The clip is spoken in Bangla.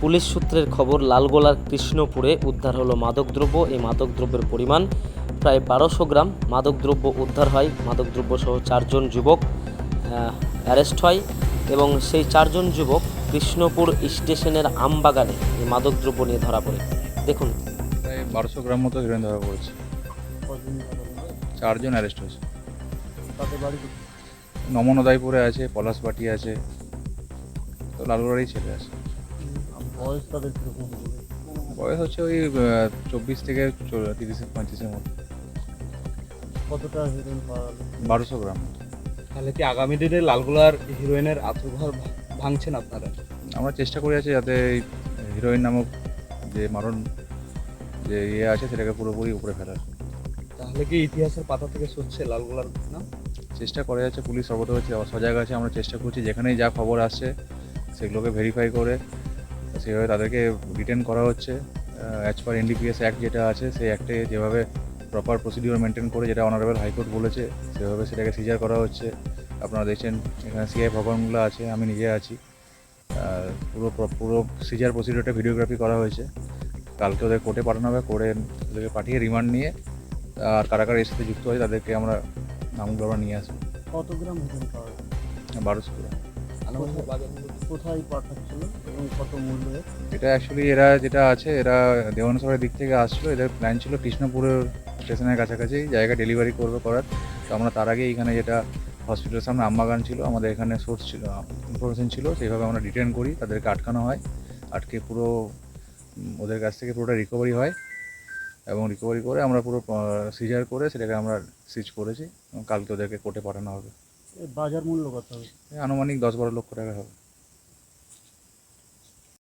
পুলিশ সূত্রের খবর লালগোলার কৃষ্ণপুরে উদ্ধার হলো মাদকদ্রব্য। এই মাদকদ্রব্যের পরিমাণ প্রায় বারোশো গ্রাম। মাদকদ্রব্য উদ্ধার হয়। মাদকদ্রব্য সহ চারজন যুবক অ্যারেস্ট হয় এবং সেই চারজন যুবক কৃষ্ণপুর স্টেশনের আমবাগানে এই মাদকদ্রব্য নিয়ে ধরা পড়ে। দেখুন। প্রায় বারোশো গ্রাম মতো হিরোইন ধরা পড়েছে। চারজন অ্যারেস্ট হয়েছে। তাদের বাড়ি নমনদাইপুরে আছে পলাশবাটি আছে। তো লালগড়ারই ছেলে আছে। বয়স তাদের কীরকম বয়স হচ্ছে ওই চব্বিশ থেকে তিরিশ পঁয়ত্রিশের মতো কতটা হিরোইন পাওয়া বারোশো গ্রাম। তাহলে কি আগামী দিনে লালগোলার হিরোইনের আত্মঘর ভাঙছেন আপনারা? আমরা চেষ্টা করে আছি যাতে এই হিরোইন নামক যে মারণ যে ইয়ে আছে সেটাকে পুরোপুরি উপরে ফেলার। তাহলে কি ইতিহাসের পাতা থেকে সরছে লালগোলার নাম? চেষ্টা করে যাচ্ছে পুলিশ সর্বত হচ্ছে সজাগ আছে। আমরা চেষ্টা করছি যেখানেই যা খবর আসছে সেগুলোকে ভেরিফাই করে সেভাবে তাদেরকে রিটেন করা হচ্ছে। অ্যাজ পার এনডিপিএস অ্যাক্ট যেটা আছে সেই অ্যাক্টে যেভাবে প্রপার প্রসিডিওর মেনটেন করে যেটা অনারেবল হাইকোর্ট বলেছে সেভাবে সেটাকে সিজার করা হচ্ছে। আপনারা দেখছেন এখানে সিআই ভবনগুলো আছে আমি নিজে আছি। আর পুরো পুরো সিজার প্রসিডিওরটা ভিডিওগ্রাফি করা হয়েছে। কালকে ওদের কোর্টে পাঠানো হবে কোর্টে ওদেরকে পাঠিয়ে রিমান্ড নিয়ে আর কারা কারা এর সাথে যুক্ত হয়েছে তাদেরকে আমরা নামগুলো আমরা নিয়ে আসব। কত গ্রাম পাওয়া বারোশো গ্রাম। কোথায় পাঠাচ্ছিল এবং কত মূল্য? এটা অ্যাকচুয়ালি এরা যেটা আছে এরা দেওয়ানসরের দিক থেকে আসছিল। এদের প্ল্যান ছিল কৃষ্ণপুরের স্টেশনের কাছাকাছি জায়গা ডেলিভারি করবে করার। তো আমরা তার আগে এখানে যেটা হসপিটালের সামনে আম্মাগান ছিল আমাদের এখানে সোর্স ছিল ইনফরমেশন ছিল সেইভাবে আমরা ডিটেন করি তাদেরকে আটকানো হয়। আটকে পুরো ওদের কাছ থেকে পুরোটা রিকভারি হয়। এবং রিকভারি করে আমরা পুরো সিজার করে সেটাকে আমরা সিজ করেছি। কালকে ওদেরকে কোর্টে পাঠানো হবে। বাজার মূল্য কত হবে? আনুমানিক দশ বারো লক্ষ টাকা হবে।